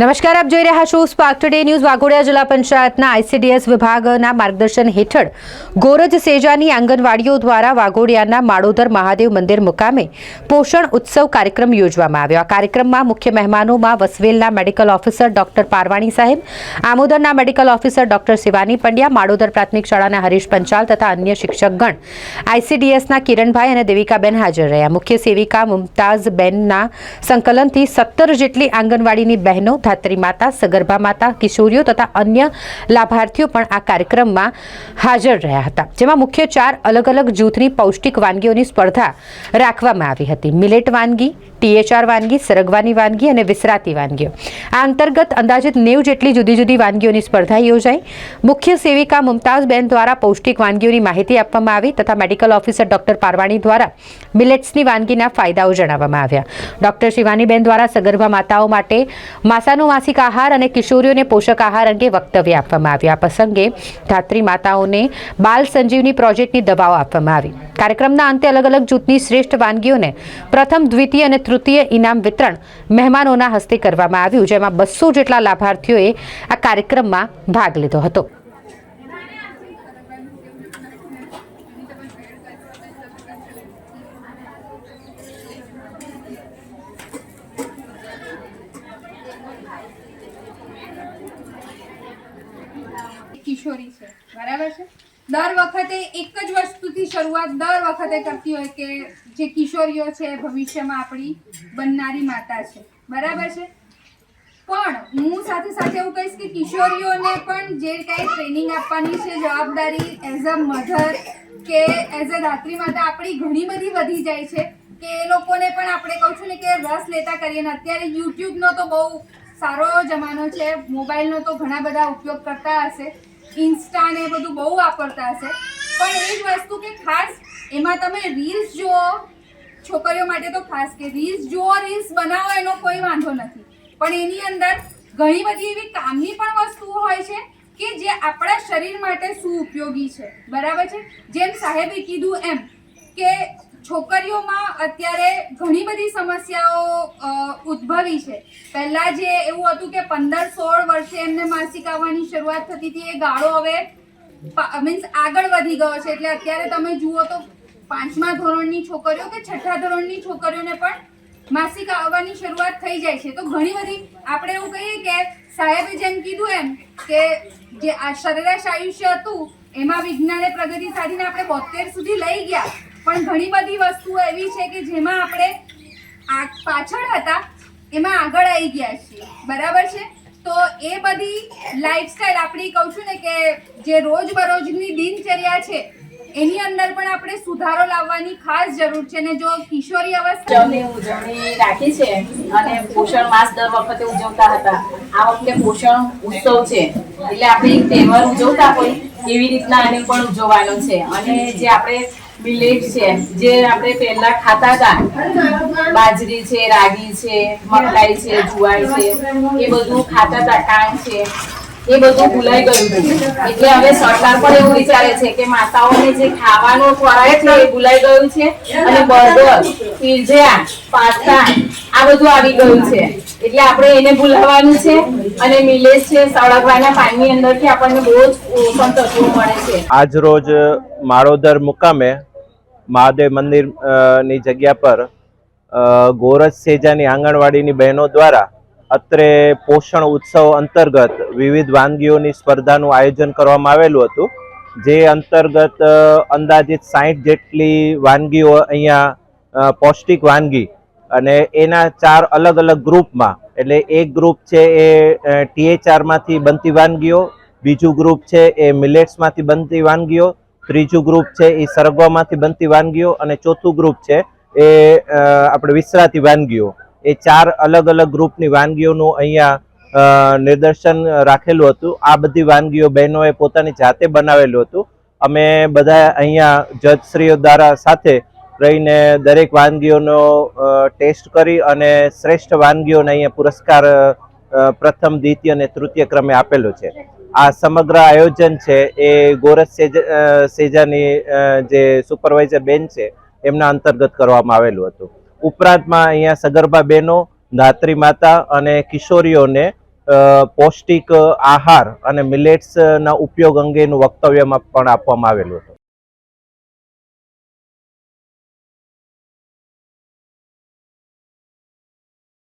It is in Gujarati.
નમસ્કાર, આપ જોઈ રહ્યા છો સ્પાર્ક ટુડે ન્યૂઝ વાઘોડિયા જિલ્લા પંચાયતના આઈસીડીએસ વિભાગના માર્ગદર્શન હેઠળ ગોરજ સેજાની આંગણવાડીઓ દ્વારા વાઘોડિયાના માળોદર મહાદેવ મંદિર મુકામે પોષણ ઉત્સવ કાર્યક્રમ યોજવામાં આવ્યો. આ કાર્યક્રમમાં મુખ્ય મહેમાનોમાં વસવેલના મેડિકલ ઓફિસર ડોક્ટર પારવાણી સાહેબ, આમોદરના medical officer doctor Shivani Pandya, Malodar પ્રાથમિક શાળાના હરીશ પંચાલ તથા અન્ય શિક્ષકગણ આઈસીડીએસના કિરણભાઈ અને દેવિકાબેન હાજર રહ્યા. મુખ્ય સેવિકા મુમતાઝબેનના સંકલનથી સત્તર જેટલી આંગણવાડીની બહેનો ધાત્રી માતા, સગર્ભા માતા, કિશોરીઓ તથા અન્ય લાભાર્થીઓ પણ આ કાર્યક્રમમાં હાજર રહ્યા હતા, જેમાં મુખ્ય ચાર અલગ અલગ જૂથની પૌષ્ટિક વાનગીઓની સ્પર્ધા રાખવામાં આવી હતી. મિલેટ વાનગી ટીએચઆર વાનગી, સરગવાની વાનગી અને વિસરાતી વાનગીઓ. આ અંતર્ગત અંદાજિત નેવ જેટલી જુદી જુદી વાનગીઓની સ્પર્ધા યોજાઈ. મુખ્ય સેવિકા મુમતાઝબેન દ્વારા પૌષ્ટિક વાનગીઓની માહિતી આપવામાં આવી તથા મેડિકલ ઓફિસર ડોક્ટર પારવાણી દ્વારા મિલેટ્સની વાનગીના ફાયદાઓ જણાવવામાં આવ્યા. ડોક્ટર શિવાનીબેન દ્વારા સગર્ભા માતાઓ માટે માસાનો માસિક આહાર અને કિશોરીઓને પોષક આહાર અંગે વક્તવ્ય આપવામાં આવ્યું. આ પ્રસંગે ધાત્રી માતાઓને બાલ સંજીવની પ્રોજેક્ટની દવાઓ આપવામાં આવી. કાર્યક્રમના અંતે અલગ અલગ જૂથની શ્રેષ્ઠ વાનગીઓને પ્રથમ, દ્વિતીય અને તૃતીય ઇનામ વિતરણ મહેમાનોના હસ્તે કરવામાં આવ્યું, જેમાં બસો જેટલા લાભાર્થીઓએ આ કાર્યક્રમમાં ભાગ લીધો હતો. કિશોરી છે. બરાબર છે? દર વખતે એક શરૂઆત દર વખતે કરતી હોય કે જે કિશોરીઓ છે ભવિષ્યમાં આપણી બનનારી માતા છે. બરાબર છે? પણ હું સાથે સાથે એવું કહીશ કે કિશોરીઓને પણ જે કાંઈ ટ્રેનિંગ આપવાની છે, જવાબદારી એઝ અ મધર કે એઝ અ ધાત્રી માતા આપણી ઘણી બધી વધી જાય છે કે એ લોકોને પણ આપણે કહું છું ને કે રસ લેતા કરીએ ને અત્યારે યુટ્યુબનો તો બહુ સારો જમાનો છે, મોબાઈલનો તો ઘણા બધા ઉપયોગ કરતા હશે ઇન્સ્ટા ને એ બધું બહુ વાપરતા હશે. પણ એક વસ્તુ કે ખાસ એમાં તમે રીલ્સ જુઓ, છોકરીઓ માટે તો ખાસ કે રીલ્સ જુઓ રીલ્સ બનાવો એનો કોઈ વાંધો નથી. પણ એની અંદર ઘણી બધી એવી કામની પણ વસ્તુઓ હોય છે કે જે આપણા શરીર માટે શું ઉપયોગી છે. બરાબર છે? જેમ સાહેબે કીધું એમ કે છોકરીઓમાં અત્યારે ઘણી બધી સમસ્યાઓ ઉદ્ભવી છે. પહેલાં જે એવું હતું કે પંદર સોળ વર્ષે એમને માસિક આવવાની શરૂઆત થતી હતી, એ ગાળો હવે મીન્સ આગળ વધી ગયો છે. એટલે અત્યારે તમે જુઓ તો પાંચમા ધોરણની છોકરીઓ કે છઠ્ઠા ધોરણની છોકરીઓને પણ માસિક આવવાની શરૂઆત થઈ જાય છે. તો ઘણી બધી, આપણે એવું કહીએ કે સાહેબે જેમ કીધું એમ કે જે આ સરેરાશ આયુષ્ય હતું, એમાં વિજ્ઞાને પ્રગતિ સાધીને આપણે બોતેર સુધી લઈ ગયા. પણ ઘણી બધી વસ્તુઓ એવી છે કે જેમાં આપણે પાછળ હતા, એમાં આગળ આવી ગયા છીએ. બરાબર છે? તો એ બધી લાઈફસ્ટાઈલ આપણી કહું છું ને કે જે રોજબરોજની દિનચર્યા છે, એની અંદર પણ આપણે સુધારો લાવવાની ખાસ જરૂર છે ને જો કિશોરી અવસ્થા ઉજવણી રાખી છે અને પોષણ માસ દર વખતે ઉજવતા હતા. આ વખતે પોષણ ઉત્સવ છે. એટલે આપણે તહેવાર ઉજવતા હોય એવી રીતના એને પણ ઉજવવાનો છે. અને જે આપણે મિલેટ છે, જે આપણે પહેલા ખાતા હતા. બાજરી છે, રાગી છે, મકાઈ છે જુવાર છે, એ બધું ખાતા હતા કાંગ છે. એ બધું ભૂલાઈ ગયું એટલે હવે સરકાર પણ એવું વિચારે છે કે માતાઓને જે ખાવાનો ખોરાક છે, એ ભૂલાઈ ગયું છે. અને બર્ગર પીઝા પાસ્તા, આ બધું આવી ગયું છે. એટલે આપણે એને ભૂલાવવાનું છે. અને મિલેટ છે, સળગવાના પાણીની અંદરથી આપણને બહુ જ પોષણ તત્વો મળે છે. આજ રોજ માળોદર મુકામે મહાદેવ મંદિરની જગ્યા પર ગોરજ સેજાની આંગણવાડીની બહેનો દ્વારા અત્રે પોષણ ઉત્સવ અંતર્ગત વિવિધ વાનગીઓની સ્પર્ધાનું આયોજન કરવામાં આવેલું હતું. જે અંતર્ગત અંદાજિત સાહીઠ જેટલી વાનગીઓ અહીંયા પૌષ્ટિક વાનગી અને એના ચાર અલગ અલગ ગ્રુપમાં, એટલે એક ગ્રુપ છે એ ટીએચઆરમાંથી બનતી વાનગીઓ, બીજું ગ્રુપ છે એ મિલેટ્સમાંથી બનતી વાનગીઓ ત્રીજું ગ્રુપ છે એ સરગવામાંથી બનતી વાનગીઓ અને ચોથું ગ્રુપ છે એ આપણે વિસરાતી વાનગીઓ. એ ચાર અલગ અલગ ગ્રુપની વાનગીઓનું અહીંયા નિદર્શન રાખેલું હતું. આ બધી વાનગીઓ બહેનોએ પોતાની જાતે બનાવેલું હતું. અમે બધા અહીંયા જજશ્રીઓ દ્વારા સાથે રહીને દરેક વાનગીઓનો ટેસ્ટ કરી અને શ્રેષ્ઠ વાનગીઓને અહીંયા પુરસ્કાર પ્રથમ, દ્વિતીય અને તૃતીય ક્રમે આપેલો છે. આ સમગ્ર આયોજન છે એ ગોરસ સેજ સેજાની જે સુપરવાઇઝર બેન છે, એમના અંતર્ગત કરવામાં આવેલું હતું. ઉપરાંતમાં અહીંયા સગર્ભા બહેનો, ધાત્રી માતા અને કિશોરીઓને પૌષ્ટિક આહાર અને મિલેટ્સના ઉપયોગ અંગેનું વક્તવ્યમાં પણ આપવામાં આવેલું હતું.